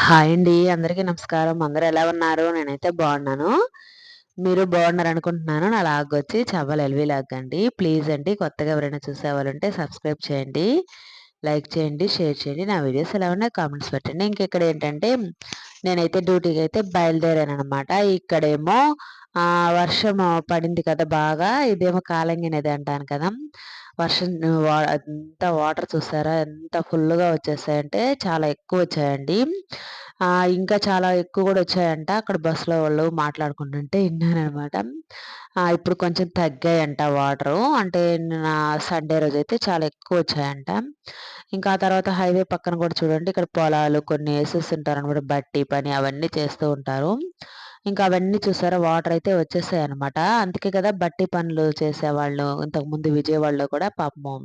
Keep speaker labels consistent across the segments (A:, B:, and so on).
A: Hi అండి. అందరికీ నమస్కారం. అందరు ఎలా ఉన్నారు? నేనైతే బాగున్నాను. మీరు బాగున్నారు అనుకుంటున్నాను. నా లాగ్ వచ్చి చవ్వలు ఎల్వి లాగ్ అండి. ప్లీజ్ అండి కొత్తగా ఎవరైనా చూసేవాళ్ళుంటే సబ్స్క్రైబ్ చేయండి. లైక్ చేయండి షేర్ చేయండి. నా వీడియోస్ ఎలా ఉన్నాయి కామెంట్స్ పెట్టండి. ఇంకెక్కడ ఏంటంటే నేనైతే డ్యూటీకి అయితే బయలుదేరాను అనమాట ఇక్కడేమో వర్షం పడింది కదా బాగా. ఇదేమో కాలంగి నది అంటాను కదా. వర్షం అంత వాటర్ చూసారా ఎంత ఫుల్‌గా వచ్చేసాయంటే చాలా ఎక్కువ వచ్చాయండి. ఇంకా చాలా ఎక్కువ కూడా వచ్చాయంట. అక్కడ బస్సులో వాళ్ళు మాట్లాడుకుంటుంటే విన్నానమాట ఇప్పుడు కొంచెం తగ్గాయంట వాటరు. అంటే నిన్న సండే రోజు అయితే చాలా ఎక్కువ వచ్చాయంట. ఇంకా ఆ తర్వాత హైవే పక్కన కూడా చూడండి ఇక్కడ పొలాలు కొన్ని ఏసేస్తుంటారనమాట. బట్టి పని అవన్నీ చేస్తూ ఉంటారు. ఇంకా అవన్నీ చూసారా? వాటర్ అయితే వచ్చేసాయి అనమాట అందుకే కదా బట్టి పనులు చేసేవాళ్ళు. ఇంతకుముందు విజయవాడలో కూడా పాపం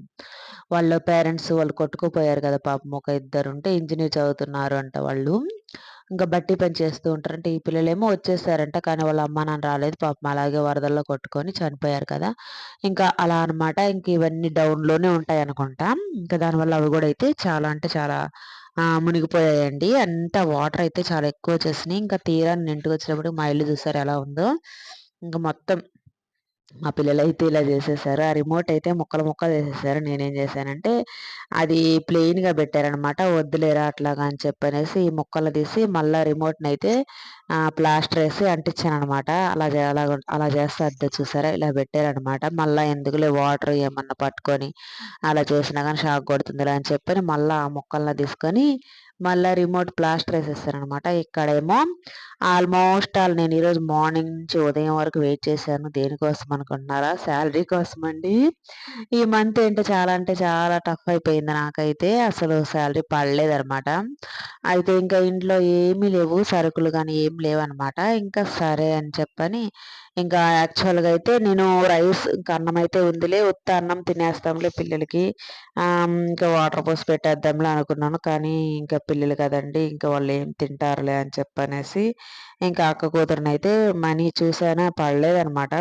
A: వాళ్ళ పేరెంట్స్ వాళ్ళు కొట్టుకుపోయారు కదా పాపం ఒక ఇద్దరు ఉంటే ఇంజనీర్ చదువుతున్నారు అంట వాళ్ళు. ఇంకా బట్టి పని చేస్తూ ఉంటారు. అంటే ఈ పిల్లలేమో వచ్చేసారంట. కానీ వాళ్ళ అమ్మ నాన్న రాలేదు. పాపం అలాగే వరదల్లో కొట్టుకొని చనిపోయారు కదా! ఇంకా అలా అనమాట. ఇంక ఇవన్నీ డౌన్‌లోనే ఉంటాయి అనుకుంటా ఇంకా దానివల్ల అవి కూడా అయితే చాలా అంటే చాలా మునిగిపోయాయండి. అంతా వాటర్ అయితే చాలా ఎక్కువ వచ్చేసినాయి. ఇంకా తీరాన్ని వచ్చినప్పుడు మా ఇల్లు చూసారు ఎలా ఉందో. ఇంకా మొత్తం మా పిల్లలైతే ఇలా చేసేసారు. ఆ రిమోట్ అయితే ముక్కలు ముక్కలు చేసేసారు. నేనేం చేశానంటే అది ప్లెయిన్‌గా పెట్టారనమాట. వద్దులేరా అట్లాగా అని చెప్పనేసి ఈ ముక్కలు తీసి మళ్ళీ రిమోట్ని అయితే ప్లాస్టర్ వేసి అంటించాను అనమాట అలా అలా అలా చేస్తే అద్దె చూసారా ఇలా పెట్టారనమాట. మళ్ళీ ఎందుకులే వాటర్ ఏమన్నా పట్టుకొని అలా చేసినా కానీ షాక్ కొడుతుందిలే అని చెప్పని మళ్ళీ ఆ ముక్కల్ని తీసుకొని మళ్ళీ రిమోట్ ప్లాస్టర్ వేసేస్తారనమాట ఇక్కడేమో ఆల్మోస్ట్ ఆల్ నేను ఈరోజు మార్నింగ్ నుంచి ఉదయం వరకు వెయిట్ చేశాను. దేనికోసం అనుకుంటున్నారా? శాలరీ కోసం అండి ఈ మంత్ ఏంటో చాలా అంటే చాలా టఫ్ అయిపోయింది నాకైతే. అసలు శాలరీ పడలేదనమాట అయితే ఇంకా ఇంట్లో ఏమీ లేవు. సరుకులు కానీ ఏం లేవన్నమాట. ఇంకా సరే అని చెప్పని ఇంకా యాక్చువల్గా అయితే నేను రైస్ ఇంకా అన్నం అయితే ఉందిలే ఉత్త అన్నం తినేస్తాంలే పిల్లలకి. ఇంకా వాటర్ పోసి పెట్టేద్దాంలే అనుకున్నాను కానీ ఇంకా పిల్లలు కదండి ఇంకా వాళ్ళు ఏం తింటారులే అని చెప్పనేసి ఇంకా అక్క కూతురునైతే మనీ చూసానా పడలేదనమాట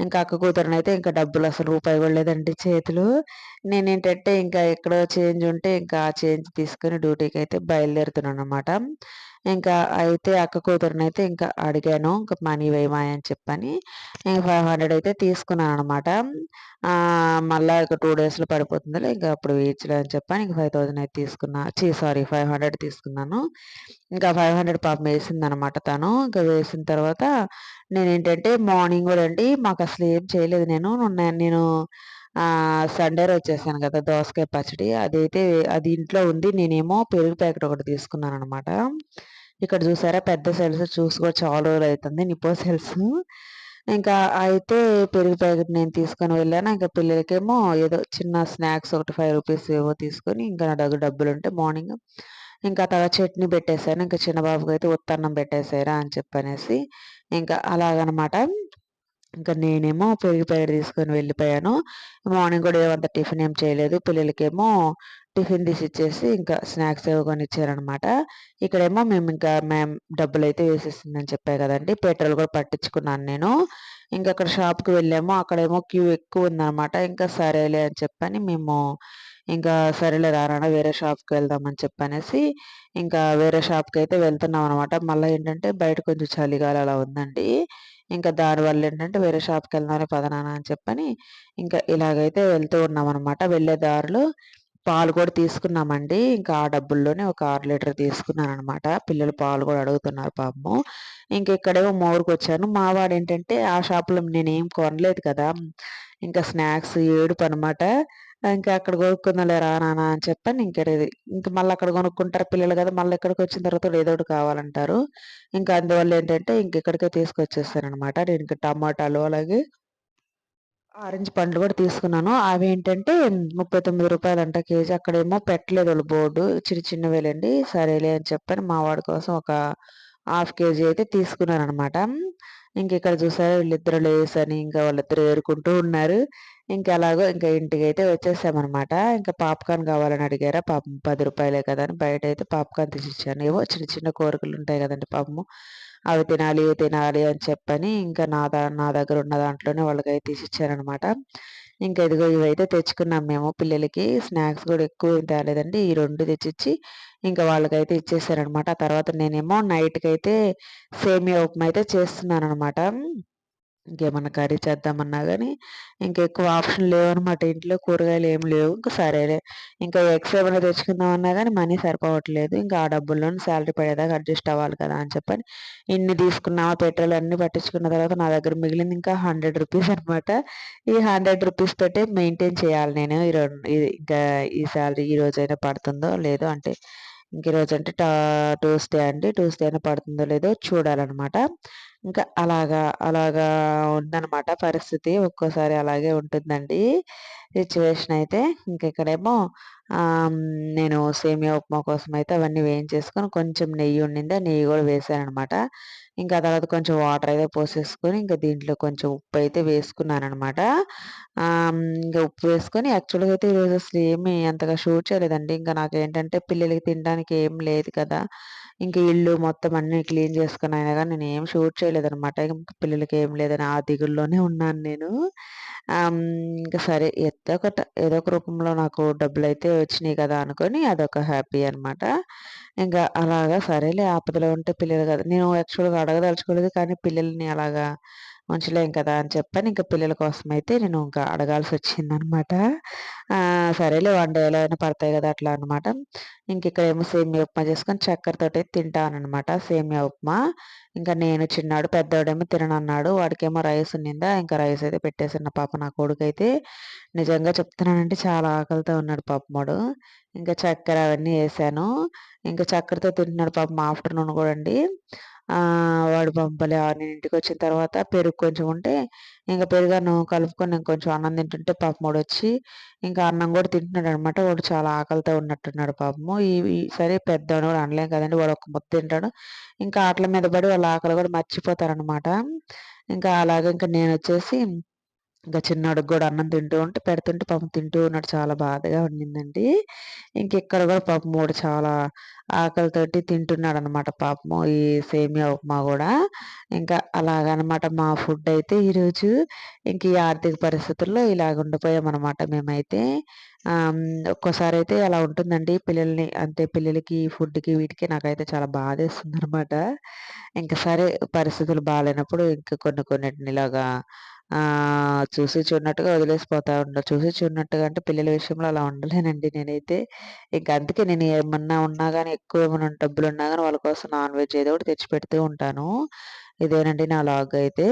A: ఇంకా అక్క కూతురునైతే ఇంకా డబ్బులు అసలు రూపాయి కూడా లేదండి చేతులు. నేనేంటంటే ఇంకా ఎక్కడో చేంజ్ ఉంటే ఇంకా ఆ చేంజ్ తీసుకొని డ్యూటీకి అయితే బయలుదేరుతున్నాను అనమాట ఇంకా అయితే అక్క కూతురునైతే ఇంకా అడిగాను ఇంకా మనీ వేయమాయని అని చెప్పని. ఇంకా ఫైవ్ హండ్రెడ్ అయితే తీసుకున్నాను అనమాట మళ్ళీ ఒక టూ డేస్లో పడిపోతుందిలే ఇంకా అప్పుడు వేయచ్చులే అని చెప్పని ఇంకా ఫైవ్ థౌసండ్ అయితే తీసుకున్నా. చీ సారీ ఫైవ్ హండ్రెడ్ తీసుకున్నాను. ఇంకా ఫైవ్ హండ్రెడ్ పాపం వేసింది అనమాట తను. ఇంకా వేసిన తర్వాత నేను ఏంటంటే మార్నింగ్ కూడా అండి మాకు అసలు ఏం చేయలేదు నేను. నేను సండే రోజు చేశాను కదా దోసకాయ పచ్చడి. అదైతే అది ఇంట్లో ఉంది. నేనేమో పెరుగు ప్యాకెట్ ఒకటి తీసుకున్నాను అనమాట ఇక్కడ చూసారా పెద్ద సెల్స్ చూసి కూడా చాలా రోజులు అవుతుంది నిపో సెల్స్. ఇంకా అయితే పెరుగు ప్యాకెట్ నేను తీసుకొని వెళ్ళాను. ఇంకా పిల్లలకేమో ఏదో చిన్న స్నాక్స్ ఒకటి ఫైవ్ రూపీస్ ఏవో తీసుకొని ఇంకా నా దగ్గర డబ్బులు ఉంటే మార్నింగ్ ఇంకా తర్వాత చట్నీ పెట్టేశాను. ఇంకా చిన్న బాబుకి అయితే ఉత్తన్నం పెట్టేశారా అని చెప్పనేసి ఇంకా అలాగనమాట. ఇంకా నేనేమో పెరుగు ప్యాకెట్ తీసుకొని వెళ్ళిపోయాను. మార్నింగ్ కూడా ఏమంత టిఫిన్ ఏం చేయలేదు. పిల్లలకేమో టిఫిన్ తీసి ఇచ్చేసి ఇంకా స్నాక్స్ ఏవో కొని ఇచ్చారనమాట ఇక్కడేమో మేము ఇంకా మేము డబ్బులు అయితే వేసేసిందని చెప్పాయి కదండి. పెట్రోల్ కూడా పట్టించుకున్నాను నేను. ఇంకా అక్కడ షాప్కి వెళ్ళాము. అక్కడేమో క్యూ ఎక్కువ ఉందన్నమాట. ఇంకా సరేలే అని చెప్పని మేము ఇంకా సరేలే రారా వేరే షాప్కి వెళ్దామని చెప్పనేసి ఇంకా వేరే షాప్కి అయితే వెళ్తున్నాం అనమాట మళ్ళీ ఏంటంటే బయట కొంచెం చలిగాలి అలా ఉందండి. ఇంకా దానివల్ల ఏంటంటే వేరే షాప్కి వెళ్దామని పదనానా అని చెప్పని ఇంకా ఇలాగైతే వెళ్తూ ఉన్నాం అనమాట వెళ్ళే దారిలో పాలు కూడా తీసుకున్నామండి. ఇంకా ఆ డబ్బుల్లోనే ఒక ఆరు లీటర్ తీసుకున్నాను అనమాట పిల్లలు పాలు కూడా అడుగుతున్నారు పాపము. ఇంకా ఇక్కడేమో మోరుకు వచ్చాను మావాడు ఏంటంటే ఆ షాప్లో నేనేం కొనలేదు కదా. ఇంకా స్నాక్స్ ఏడుపు అనమాట ఇంకా అక్కడ కొనుక్కుందాలే రా నాన్న అని చెప్పని ఇంకా మళ్ళీ అక్కడ కొనుక్కుంటారు పిల్లలు కదా మళ్ళీ ఇక్కడికి వచ్చిన తర్వాత ఏదో ఒకటి కావాలంటారు ఇంకా అందువల్ల ఏంటంటే ఇంక ఇక్కడికే తీసుకొచ్చేస్తానమాట నేను ఇంకా టమాటాలు అలాగే ఆరెంజ్ పండ్లు కూడా తీసుకున్నాను. అవి ఏంటంటే ముప్పై తొమ్మిది రూపాయలు అంట కేజీ. అక్కడేమో పెట్టలేదు వాళ్ళు బోర్డు. చిన్న చిన్నవేలండి సరేలే అని చెప్పని మా వాడి కోసం ఒక హాఫ్ కేజీ అయితే తీసుకున్నాననమాట. ఇక్కడ చూసారా వీళ్ళిద్దరు లేసని ఇంకా వాళ్ళిద్దరు ఏరుకుంటూ ఉన్నారు. ఇంకా ఎలాగో ఇంకా ఇంటికైతే వచ్చేసామనమాట. ఇంకా పాప్‌కార్న్ కావాలని అడిగారా పాపం పది రూపాయలే కదా అని బయట అయితే పాప్‌కార్న్ తీసిచ్చాను. ఏవో చిన్న చిన్న కోరికలు ఉంటాయి కదండి పాపము. అవి తినాలి తినాలి అని చెప్పని ఇంకా నా దా నా దగ్గర ఉన్న దాంట్లోనే వాళ్ళకైతే తీసిచ్చారనమాట ఇంకా ఇదిగో ఇవైతే తెచ్చుకున్నాం మేము పిల్లలకి. స్నాక్స్ కూడా ఎక్కువ తేలేదండి. ఈ రెండు తెచ్చిచ్చి ఇంకా వాళ్ళకైతే ఇచ్చేసారనమాట ఆ తర్వాత నేనేమో నైట్‌కైతే సేమియా ఉప్మా అయితే చేస్తున్నాననమాట. ఇంకేమన్నా కర్రీ చేద్దామన్నా కానీ ఇంకెక్కువ ఆప్షన్ లేవన్నమాట ఇంట్లో. కూరగాయలు ఏం లేవు. ఇంకా సరేలే ఇంకా ఎగ్స్ ఏమైనా తెచ్చుకుందామన్నా కానీ మనీ సరిపోవట్లేదు. ఇంకా ఆ డబ్బుల్లోని శాలరీ పడేదాకా అడ్జస్ట్ అవ్వాలి కదా! అని చెప్పని ఇన్ని తీసుకున్నామా పెట్రోల్ అన్నీ పట్టించుకున్న తర్వాత నా దగ్గర మిగిలింది ఇంకా హండ్రెడ్ రూపీస్ అనమాట. ఈ హండ్రెడ్ రూపీస్ తోటే మెయింటైన్ చేయాలి నేను. ఈ ఇంకా ఈ శాలరీ ఈ రోజైనా పడుతుందో లేదో అంటే ఇంక ఈరోజంటే టా ట్యూస్‌డే అండి. ట్యూస్‌డే అయినా పడుతుందో లేదో చూడాలన్నమాట ఇంకా అలాగా, అలాగా ఉందన్నమాట పరిస్థితి. ఒక్కోసారి అలాగే ఉంటుందండి సిచ్యువేషన్ అయితే. ఇంక ఇక్కడేమో నేను సేమియా ఉప్మా కోసం అయితే అవన్నీ వేయించేసుకొని కొంచెం నెయ్యి ఉండింది. నెయ్యి నెయ్యి వేసాను అనమాట ఇంకా తర్వాత కొంచెం వాటర్ అయితే పోసేసుకొని ఇంకా దీంట్లో కొంచెం ఉప్పు అయితే వేసుకున్నాను అనమాట ఇంకా ఉప్పు వేసుకొని యాక్చువల్‌గా అయితే ఈరోజు అసలు ఏమి అంతగా షూట్ చేయలేదండి. ఇంకా నాకు ఏంటంటే పిల్లలకి తినడానికి ఏం లేదు కదా! ఇంక ఇల్లు మొత్తం అన్నీ క్లీన్ చేసుకుని అయినా కానీ నేను ఏం షూట్ చేయలేదనమాట. ఇంకా పిల్లలకి ఏం లేదని ఆ దిగుల్లోనే ఉన్నాను నేను. ఇంకా సరే ఏదో ఒకట ఏదో ఒక రూపంలో నాకు డబ్బులు అయితే వచ్చినాయి కదా! అనుకొని అదొక హ్యాపీ అనమాట. ఇంకా అలాగా సరేలే ఆపదలో ఉంటే పిల్లలు కదా! నేను యాక్చువల్‌గా అడగదలుచుకోలేదు. కానీ పిల్లల్ని అలాగా ఉంచలేం కదా! అని చెప్పని ఇంకా పిల్లల కోసం అయితే నేను ఇంకా అడగాల్సి వచ్చింది అనమాట సరేలే వన్ డేలో అయినా పడతాయి కదా! అట్లా అనమాట. ఇంకిక్కడేమో సేమియా ఉప్మా చేసుకొని చక్కెరతోటైతే తింటాననమాట సేమియా ఉప్మా. ఇంకా నేను చిన్నాడు, పెద్దవాడేమో తిననన్నాడు. వాడికేమో రైస్ ఉన్నిందా, ఇంకా రైస్ అయితే పెట్టేసిన పాప నా కొడుకైతే నిజంగా చెప్తున్నానంటే చాలా ఆకలితో ఉన్నాడు పాపమాడు ఇంకా చక్కెర అవన్నీ వేసాను ఇంకా చక్కెరతో తింటున్నాడు పాపం ఆఫ్టర్‌నూన్ కూడా అండి. వాడు పంపలే భలే నేను ఇంటికి వచ్చిన తర్వాత పెరుగు కొంచెం ఉంటే, ఇంకా పెరుగన్నం కలుపుకొని నేను కొంచెం అన్నం తింటుంటే పాపం వచ్చి ఇంకా అన్నం గూడా తింటున్నాడనమాట. వాడు చాలా ఆకలితో ఉన్నట్టున్నాడు పాపము. ఈ సరే పెద్దవాడు కూడా అనలేం కదండీ! వాడు ఒక ముద్ద తింటాడు. ఇంకా ఆటల మీద పడి వాళ్ళ ఆకలి కూడా మర్చిపోతారనమాట. ఇంకా అలాగే నేను వచ్చేసి ఇంకా చిన్నోడికి కూడా అన్నం తింటూ ఉంటే పెడుతుంటే పాపం తింటూ ఉన్నాడు. చాలా బాధగా ఉండిందండి. ఇంకిక్కడ కూడా పాపం మూడు చాలా ఆకలితోటి తింటున్నాడనమాట పాపము. ఈ సేమియా ఉప్మా కూడా ఇంకా అలాగనమాట మా ఫుడ్ అయితే ఈరోజు. ఇంక ఈ ఆర్థిక పరిస్థితుల్లో ఇలాగ ఉండిపోయామనమాట మేమైతే. ఒక్కోసారి అయితే అలా ఉంటుందండి. పిల్లల్ని అంటే పిల్లలకి ఫుడ్‌కి వీటికి నాకైతే చాలా బాధేస్తుందనమాట. ఇంక సరే పరిస్థితులు బాగాలేనప్పుడు ఇంక కొన్ని కొన్నిటిని ఇలాగా చూసి చూడనట్టుగా వదిలేసిపోతా ఉంటా. చూసి చూడనట్టుగా అంటే పిల్లల విషయంలో అలా ఉండలేనండి నేనైతే. ఇంక అందుకే నేను ఏమన్నా ఉన్నా కానీ ఎక్కువ ఏమైనా డబ్బులు ఉన్నా కానీ వాళ్ళ కోసం నాన్ వెజ్ ఏదో ఒకటి తెచ్చి పెడుతూ ఉంటాను. ఇదేనండి నా లాగ్ అయితే.